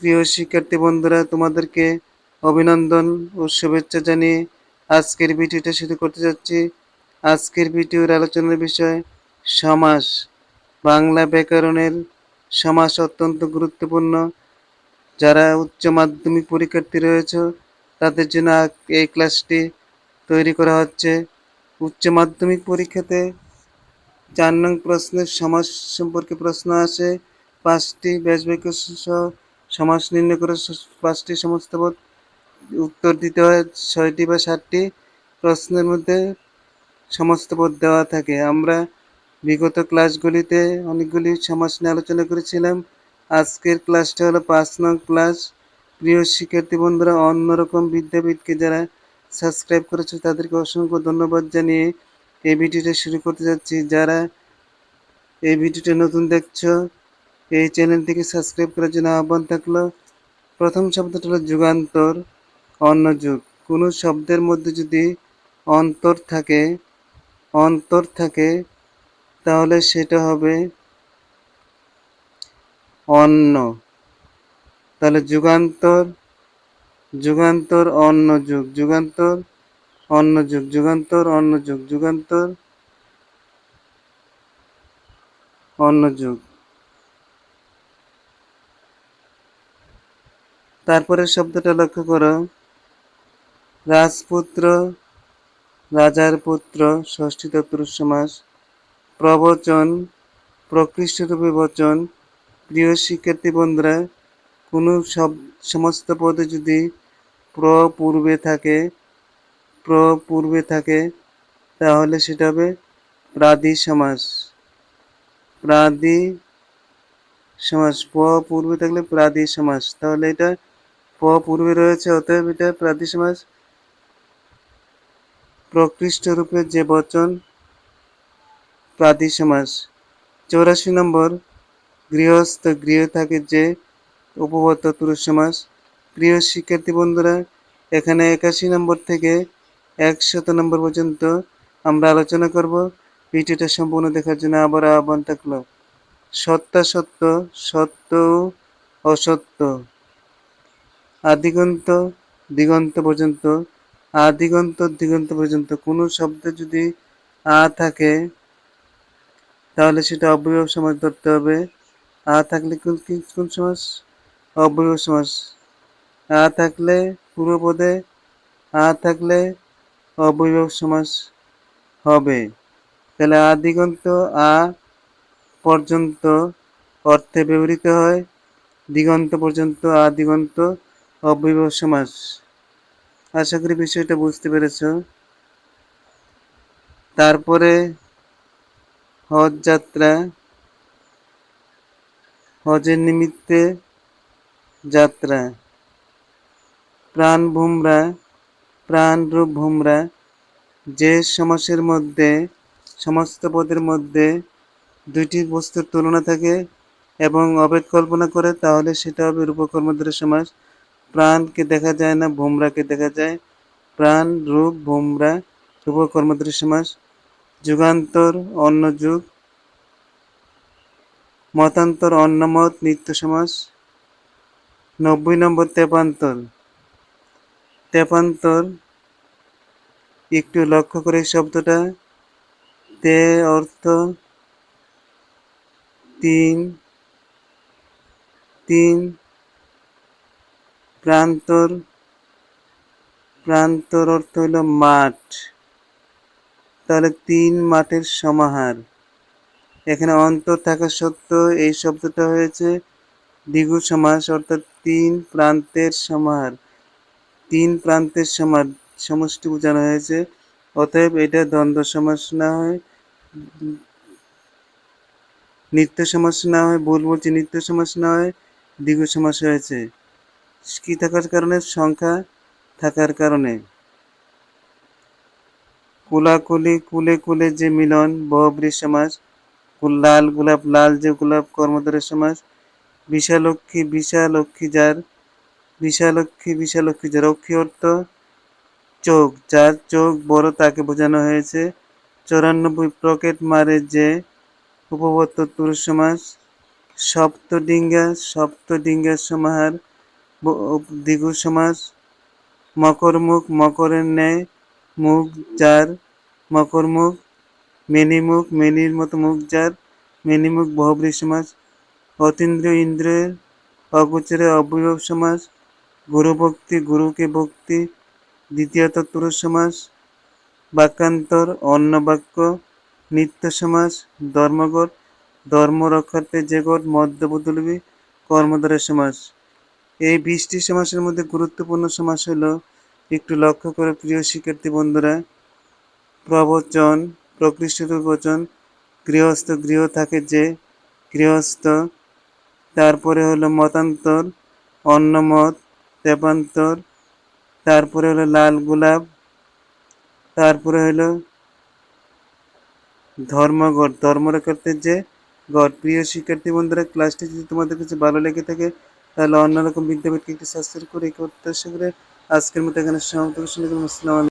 প্রিয় শিক্ষার্থী বন্ধুরা, তোমাদেরকে অভিনন্দন ও শুভেচ্ছা জানিয়ে আজকের ভিডিওটা শুরু করতে যাচ্ছি। আজকের ভিডিওর আলোচনার বিষয় সমাস। বাংলা ব্যাকরণের সমাস অত্যন্ত গুরুত্বপূর্ণ। যারা উচ্চ মাধ্যমিক পরীক্ষার্থী রয়েছে, তাদের জন্য এই ক্লাসটি তৈরি করা হচ্ছে। উচ্চ মাধ্যমিক পরীক্ষাতে চার নং প্রশ্নের সমাস সম্পর্কে প্রশ্ন আসে। পাঁচটি ব্যাস সহ সমাস নির্ণয় করে পাঁচটি সমস্ত পদ উত্তর দিতে হয়, ছয়টি বা সাতটি। প্রশ্নের মধ্যে সমস্ত পদ দেওয়া থাকে। আমরা বিগত ক্লাসগুলিতে অনেকগুলি সমাস নিয়ে আলোচনা করেছিলাম। আজকের ক্লাসটা হলো পাঁচ নং ক্লাস। প্রিয় শিক্ষার্থী বন্ধুরা, অন্যরকম বিদ্যাপীঠকে যারা সাবস্ক্রাইব করেছে, তাদেরকে অসংখ্য ধন্যবাদ জানিয়ে এই ভিডিওটা শুরু করতে যাচ্ছি। যারা এই ভিডিওটা নতুন দেখছ এই চ্যানেলটিকে সাবস্ক্রাইব করার জন্য আহ্বান থাকল। প্রথম শব্দটা হলো যুগান্তর, অন্য যুগ। কোনো শব্দের মধ্যে যদি অন্তর থাকে অন্তর থাকে, তাহলে সেটা হবে অন্য। তাহলে যুগান্তর যুগান্তর, অন্য যুগ। যুগান্তর, অন্য যুগ। যুগান্তর, অন্য যুগ। যুগান্তর, অন্য যুগ। তারপরে শব্দটা লক্ষ্য করো। রাজপুত্র, রাজার পুত্র, ষষ্ঠী তৎপুরুষ সমাস প্রবচন, প্রকৃষ্টরূপে বচন। প্রিয় শিক্ষার্থী বন্ধুরা, কোনো সব, সমস্ত পদে যদি প্র পূর্বে থাকে, প্র পূর্বে থাকে, তাহলে সেটা হবে প্রাদি সমাস। প্রাদি সমাস প পূর্বে থাকলে প্রাদি সমাস। তাহলে এটা প পূর্বে রয়েছে অতএব এটা প্রাদি সমাস প্রকৃষ্ট রূপে যে বচন প্রাদি সমাস চৌরাশি নম্বর, গৃহস্থ গৃহে থাকে যে উপবত পুরুষ সমাস প্রিয় শিক্ষার্থী বন্ধুরা, এখানে একাশি নম্বর থেকে একশত নম্বর পর্যন্ত আমরা আলোচনা করব। ভিডিওটা সম্পূর্ণ দেখার জন্য আবার আহ্বান থাকল। সত্যাসত্য সত্য অসত্য। আদিগন্ত দিগন্ত পর্যন্ত, আদিগন্ত দিগন্ত পর্যন্ত কোনো শব্দে যদি আ থাকে, তাহলে সেটা অবয়ব সমাজ ধরতে হবে। আ থাকলে কোন কোন সমাস? অবয়ব সমাস। আ থাকলে পূর্বপদে আ থাকলে অবয়ব সমাস হবে। তাহলে আদিগন্ত আ পর্যন্ত অর্থে ব্যবহৃত হয়। দিগন্ত পর্যন্ত আদিগন্ত অবয়ব সমাস আশা করি বিষয়টা বুঝতে পেরেছ। তারপরে হজ যাত্রা। হজের নিমিত্তে যাত্রা। প্রাণ ভুমরা, প্রাণ রূপ ভুমরা। যে সমাসের মধ্যে, সমস্ত পদের মধ্যে দুইটি বস্তুর তুলনা থাকে এবং অভেদ কল্পনা করে, তাহলে সেটা হবে রূপকর্মধারয় সমাস। প্রাণকে দেখা যায় না, ভোমরাকে দেখা যায়। প্রাণ, রূপ, ভোমরা রূপকর্মধারয় সমাস যুগান্তর, অন্য যুগ। মতান্তর অন্যমত নিত্য সমাস। নব্বই নম্বর তেপান্তর। তেপান্তর, একটু লক্ষ্য করে শব্দটা। তে অর্থ তিন তিন প্রান্তর প্রান্তর অর্থ হলো মাঠ। তাহলে তিন মাঠের সমাহার। এখানে অন্তর থাকা সত্ত্বেও এই শব্দটা হয়েছে দ্বিগু সমাস, অর্থাৎ তিন প্রান্তের সমাহার। তিন প্রান্তের সমার সমষ্টি বোঝানো হয়েছে। অতএব এটা দ্বন্দ্ব সমাস না হয়, নিত্য সমাস না হয়, ভুল বলছি, নিত্য সমাস না হয়, দ্বিগু সমাস হয়েছে। কি থাকার কারণে, সংখ্যা থাকার কারণে। কুলাকুলি, কুলে কুলে যে মিলন বহুব্রী কুল- লাল, গোলাপ লাল যে গোলাপ কর্মধারের সমাস বিশালক্ষী বিশালক্ষী যার, বিশালক্ষী বিশালক্ষী যার অক্ষী অর্থ চোখ, যার চোখ বড় তাকে বোঝানো হয়েছে। চৌরানব্বই প্রকেট মারে যে উপবর্ত পুরুষ সমাস সপ্তডিঙ্গা সপ্তডিঙ্গার সমাহার দ্বিগু সমাস, মকরমুখ, মকরের ন্যায়, মুখ যার, মকরমুখ, মেনিমুখ, মেনির মতো মুখ যার, মেনিমুখ বহুব্রী সমাস, অতীন্দ্রিয় ইন্দ্রিয়ের অগোচরে অবয়ব সমাস গুরু ভক্তি গুরুকে ভক্তি দ্বিতীয় তৎপুরুষ সমাস, বাক্যান্তর অন্য বাক্য নিত্য সমাস ধর্মগত ধর্ম রক্ষার্থে যে গট মধ্যবদলবী কর্মধারের সমাস। এই বিশটি সমাসের মধ্যে গুরুত্বপূর্ণ সমাস হলো, একটু লক্ষ্য করে প্রিয় শিক্ষার্থী বন্ধুরা, প্রবচন, প্রকৃষ্ট বচন গৃহস্থ গৃহ থাকে যে গৃহস্থ, তারপরে হলো মতান্তর অন্নমত তেপান্তর তারপরে হলো লাল গোলাপ, তারপরে হলো ধর্মগট ধর্মরক্ষার্থের যে গট প্রিয় শিক্ষার্থী বন্ধুরা ক্লাসটি যদি তোমাদের কাছে ভালো লেগে থাকে তাহলে অন্যরকম বিদ্যাপীঠকে একটি সাবস্ক্রাইব করে এই প্রত্যাশা করে আজকের মতো এখানে সমাপ্ত করছি। আসসালামু।